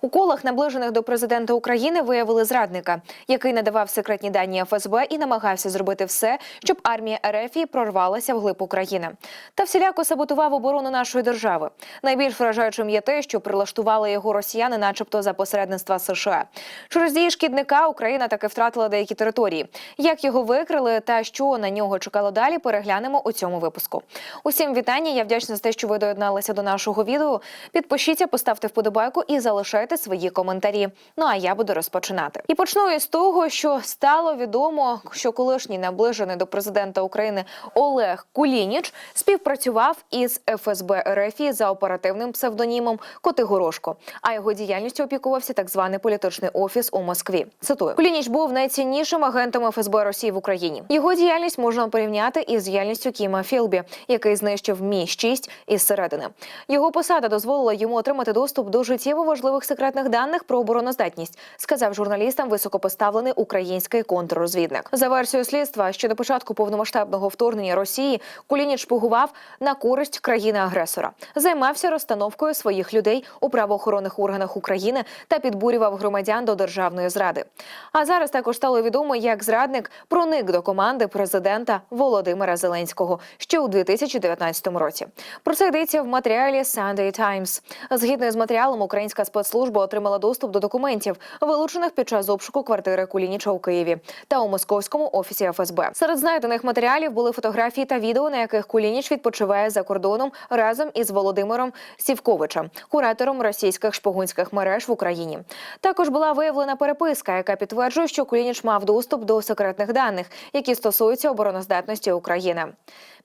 У колах, наближених до президента України, виявили зрадника, який надавав секретні дані ФСБ і намагався зробити все, щоб армія РФ прорвалася вглиб України та всіляко саботував оборону нашої держави. Найбільш вражаючим є те, що прилаштували його росіяни, начебто за посередництва США. Через дії шкідника Україна таки втратила деякі території. Як його викрили та що на нього чекало далі, переглянемо у цьому випуску. Усім вітання. Я вдячна за те, що ви доєдналися до нашого відео. Підпишіться, поставте вподобайку і залишайте свої коментарі. Ну а я буду розпочинати. І почну із того, що стало відомо, що колишній наближений до президента України Олег Кулініч співпрацював із ФСБ РФ за оперативним псевдонімом Котигорошко, а його діяльністю опікувався так званий політичний офіс у Москві. Цитую Кулініч був найціннішим агентом ФСБ Росії в Україні. Його діяльність можна порівняти із діяльністю Кіма Філбі, який знищив мі 6 із середини. Його посада дозволила йому отримати доступ до життєво важливих секретних даних про обороноздатність, сказав журналістам високопоставлений український контррозвідник. За версією слідства, ще до початку повномасштабного вторгнення Росії Кулініч шпигував на користь країни-агресора, займався розстановкою своїх людей у правоохоронних органах України та підбурював громадян до державної зради. А зараз також стало відомо, як зрадник проник до команди президента Володимира Зеленського ще у 2019 році. Про це йдеться в матеріалі Sunday Times. Згідно з матеріалом, українська спецслужба отримала доступ до документів, вилучених під час обшуку квартири Кулініча у Києві та у московському офісі ФСБ. Серед знайдених матеріалів були фотографії та відео, на яких Кулініч відпочиває за кордоном разом із Володимиром Сівковичем, куратором російських шпигунських мереж в Україні. Також була виявлена переписка, яка підтверджує, що Кулініч мав доступ до секретних даних, які стосуються обороноздатності України.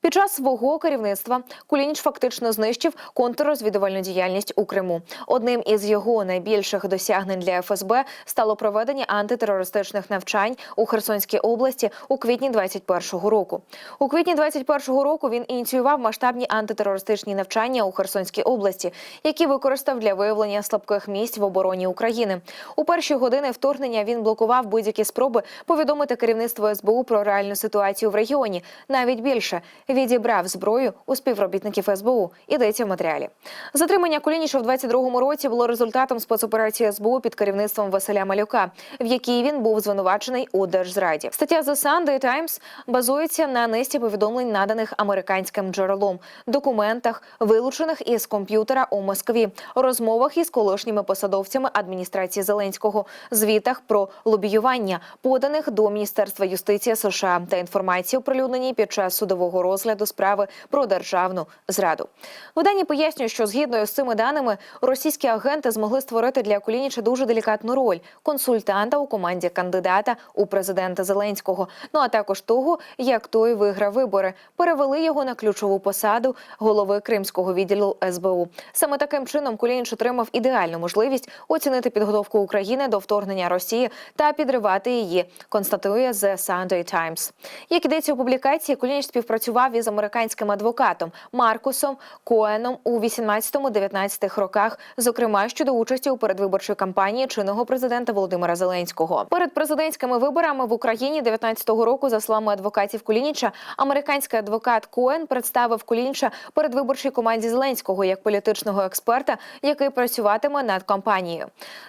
Під час свого керівництва Кулініч фактично знищив контррозвідувальну діяльність у Криму. Одним із його найбільших досягнень для ФСБ стало проведення антитерористичних навчань у Херсонській області у квітні 21-го року. У квітні 21-го року він ініціював масштабні антитерористичні навчання у Херсонській області, які використав для виявлення слабких місць в обороні України. У перші години вторгнення він блокував будь-які спроби повідомити керівництво СБУ про реальну ситуацію в регіоні. Навіть більше відібрав зброю у співробітників СБУ. Йдеться в матеріалі. Затримання Кулініша в 22-му році було результатом спецоперації СБУ під керівництвом Василя Малюка, в якій він був звинувачений у держзраді. Стаття The Sunday Times базується на низці повідомлень, наданих американським джерелом, документах, вилучених із комп'ютера у Москві, розмовах із колишніми посадовцями адміністрації Зеленського, звітах про лобіювання, поданих до Міністерства юстиції США та інформації, оприлюдненій під час судового розгляду справи про державну зраду. Видання пояснює, що згідно з цими даними російські агенти змогли створити для Кулініча дуже делікатну роль консультанта у команді кандидата у президента Зеленського. Ну а також того, як той виграв вибори, перевели його на ключову посаду голови кримського відділу СБУ. Саме таким чином Кулініч отримав ідеальну можливість оцінити підготовку України до вторгнення Росії та підривати її. Констатує The Sunday Times. Як ідеться у публікації, Кулініч співпрацював із американським адвокатом Маркусом Коеном у 18-19 роках, зокрема щодо участі у передвиборчій кампанії чинного президента Володимира Зеленського. Перед президентськими виборами в Україні 19-го року, за словами адвокатів Кулініча, американський адвокат Коен представив Кулініча передвиборчій команді Зеленського як політичного експерта, який працюватиме над кампанією.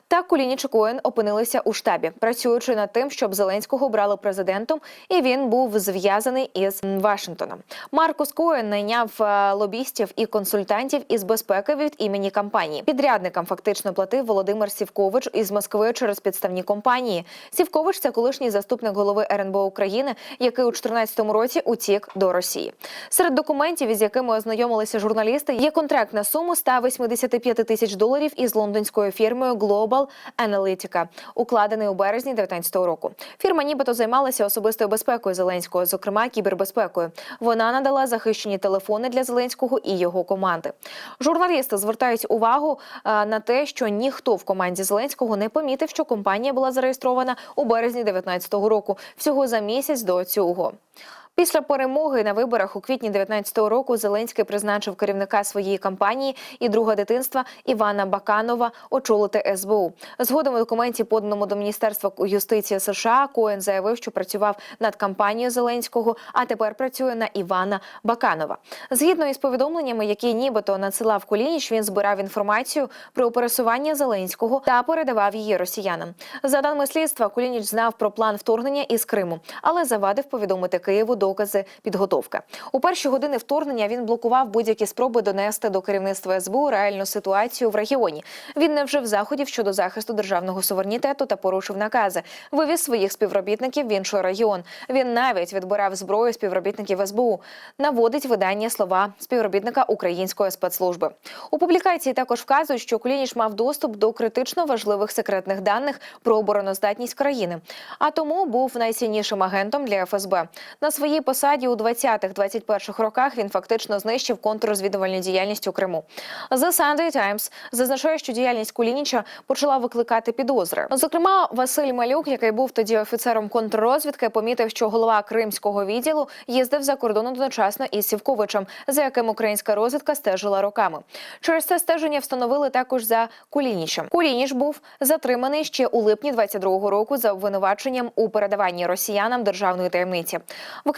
Так Кулініч і Коен опинилися у штабі, працюючи над тим, щоб Зеленського обрали президентом, і він був зв'язаний із Вашингтоном. Маркус Коен найняв е, лобістів і консультантів із безпеки від імені кампанії. Підрядникам фактично платив Володимир Сівкович із Москви через підставні компанії. Сівкович це колишній заступник голови РНБО України, який у 2014 році утік до Росії. Серед документів, із якими ознайомилися журналісти, є контракт на суму 185 тисяч доларів із лондонською фірмою Global Analytica, укладений у березні 2019 року. Фірма нібито займалася особистою безпекою Зеленського, зокрема кібербезпекою. Вона надала захищені телефони для Зеленського і його команди. Журналісти звертають увагу е, на те, що ніхто в команді Зеленського не помітив, що компанія була зареєстрована у березні 2019 року, всього за місяць до цього. Після перемоги на виборах у квітні 19-го року Зеленський призначив керівника своєї кампанії і друга дитинства Івана Баканова очолити СБУ. Згодом у документі, поданому до Міністерства юстиції США, Коен заявив, що працював над кампанією Зеленського, а тепер працює на Івана Баканова. Згідно із повідомленнями, які нібито надсилав Кулініч, він збирав інформацію про пересування Зеленського та передавав її росіянам. За даними слідства, Кулініч знав про план вторгнення із Криму, але завадив повідомити Києву докази підготовки. У перші години вторгнення він блокував будь-які спроби донести до керівництва СБУ реальну ситуацію в регіоні. Він не вжив заходів щодо захисту державного суверенітету та порушив накази. Вивіз своїх співробітників в інший регіон. Він навіть відбирав зброю співробітників СБУ. Наводить видання слова співробітника української спецслужби. У публікації також вказують, що Кулініч мав доступ до критично важливих секретних даних про обороноздатність країни, а тому був найціннішим агентом для ФСБ. На своїй посаді у 20-21 роках він фактично знищив контррозвідувальну діяльність у Криму. The Sunday Times зазначає, що діяльність Кулініча почала викликати підозри. Зокрема, Василь Малюк, який був тоді офіцером контррозвідки, помітив, що голова кримського відділу їздив за кордон одночасно із Сівковичем, за яким українська розвідка стежила роками. Через це стеження встановили також за Кулінічем. Кулініч був затриманий ще у липні 22-го року за обвинуваченням у передаванні росіянам державної таємниці.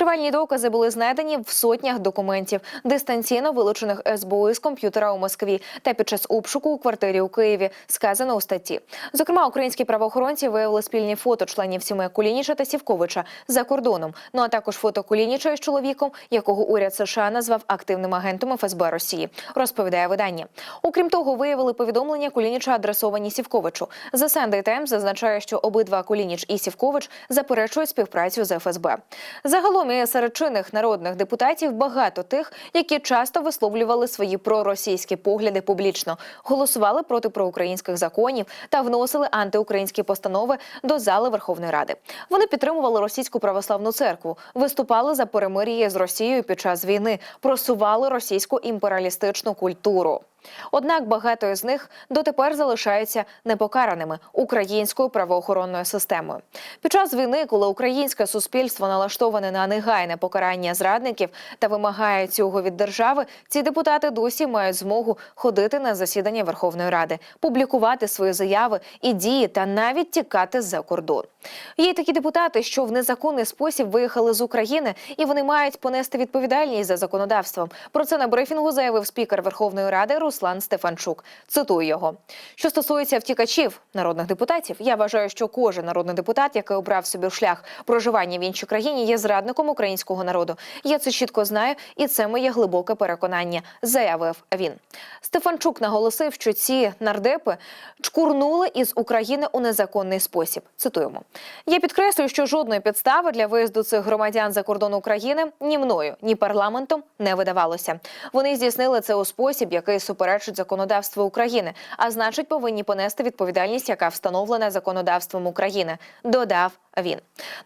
Викривальні докази були знайдені в сотнях документів, дистанційно вилучених СБУ з комп'ютера у Москві та під час обшуку у квартирі у Києві. Сказано у статті. Зокрема, українські правоохоронці виявили спільні фото членів сімей Кулініча та Сівковича за кордоном. Ну а також фото Кулініча із чоловіком, якого уряд США назвав активним агентом ФСБ Росії. Розповідає видання. Окрім того, виявили повідомлення Кулініча адресовані Сівковичу. The Sunday Times зазначає, що обидва Кулініч і Сівкович заперечують співпрацю з ФСБ. Загалом серед чинних народних депутатів багато тих, які часто висловлювали свої проросійські погляди публічно, голосували проти проукраїнських законів та вносили антиукраїнські постанови до зали Верховної Ради. Вони підтримували російську православну церкву, виступали за перемир'я з Росією під час війни, просували російську імперіалістичну культуру. Однак багато з них дотепер залишаються непокараними українською правоохоронною системою. Під час війни, коли українське суспільство налаштоване на негайне покарання зрадників та вимагає цього від держави, ці депутати досі мають змогу ходити на засідання Верховної Ради, публікувати свої заяви і дії та навіть тікати за кордон. Є такі депутати, що в незаконний спосіб виїхали з України, і вони мають понести відповідальність за законодавством. Про це на брифінгу заявив спікер Верховної Ради Руслан Стефанчук. Цитую його. Що стосується втікачів народних депутатів, я вважаю, що кожен народний депутат, який обрав собі шлях проживання в іншій країні, є зрадником українського народу. Я це чітко знаю, і це моє глибоке переконання. Заявив він. Стефанчук наголосив, що ці нардепи чкурнули із України у незаконний спосіб. Цитуємо. Я підкреслюю, що жодної підстави для виїзду цих громадян за кордон України ні мною, ні парламентом не видавалося. Вони здійснили це у спосіб, який суперечить законодавству України, а значить, повинні понести відповідальність, яка встановлена законодавством України. Додав він.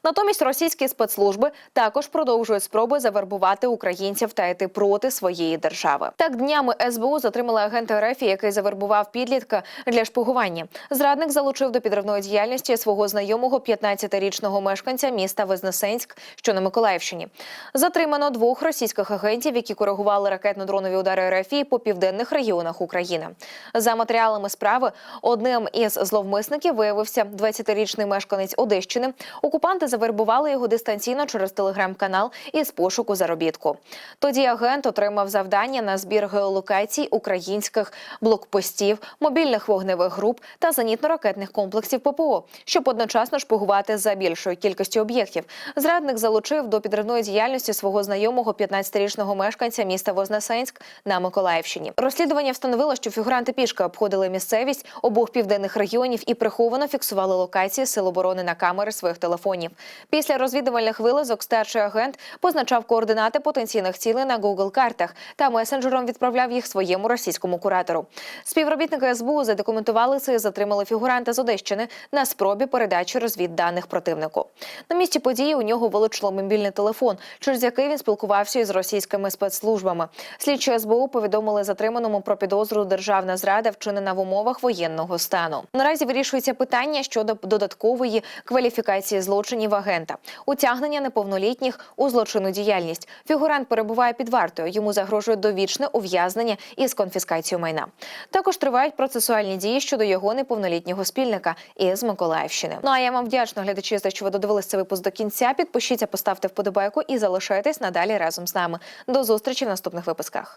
Натомість російські спецслужби також продовжують спроби завербувати українців та йти проти своєї держави. Так днями СБУ затримали агента РФ, який завербував підлітка для шпигування. Зрадник залучив до підривної діяльності свого знайомого 15-річного мешканця міста Вознесенськ, що на Миколаївщині. Затримано двох російських агентів, які коригували ракетно-дронові удари РФ по південних регіонах України. За матеріалами справи одним із зловмисників виявився 20-річний мешканець Одещини. Окупанти завербували його дистанційно через телеграм-канал із пошуку заробітку. Тоді агент отримав завдання на збір геолокацій українських блокпостів, мобільних вогневих груп та зенітно-ракетних комплексів ППО, щоб одночасно шпигувати за більшою кількістю об'єктів. Зрадник залучив до підривної діяльності свого знайомого 15-річного мешканця міста Вознесенськ на Миколаївщині. Розслідування встановило, що фігуранти пішки обходили місцевість обох південних регіонів і приховано фіксували локації сил оборони на камери своїх телефонів. Після розвідувальних вилазок старший агент позначав координати потенційних цілей на Google картах та месенджером відправляв їх своєму російському куратору. Співробітники СБУ задокументували це і затримали фігуранта з Одещини на спробі передачі розвідданих противнику. На місці події у нього вилучило мобільний телефон, через який він спілкувався із російськими спецслужбами. Слідчі СБУ повідомили затриманому про підозру державна зрада, вчинена в умовах воєнного стану. Наразі вирішується питання щодо додаткової кваліфікації злочинів агента, утягнення неповнолітніх у злочинну діяльність. Фігурант перебуває під вартою. Йому загрожує довічне ув'язнення із конфіскацією майна. Також тривають процесуальні дії щодо його неповнолітнього спільника із Миколаївщини. Ну а я вам вдячна глядачі за що ви додивились цей випуск до кінця. Підпишіться, поставте вподобайку і залишайтесь надалі разом з нами. До зустрічі в наступних випусках.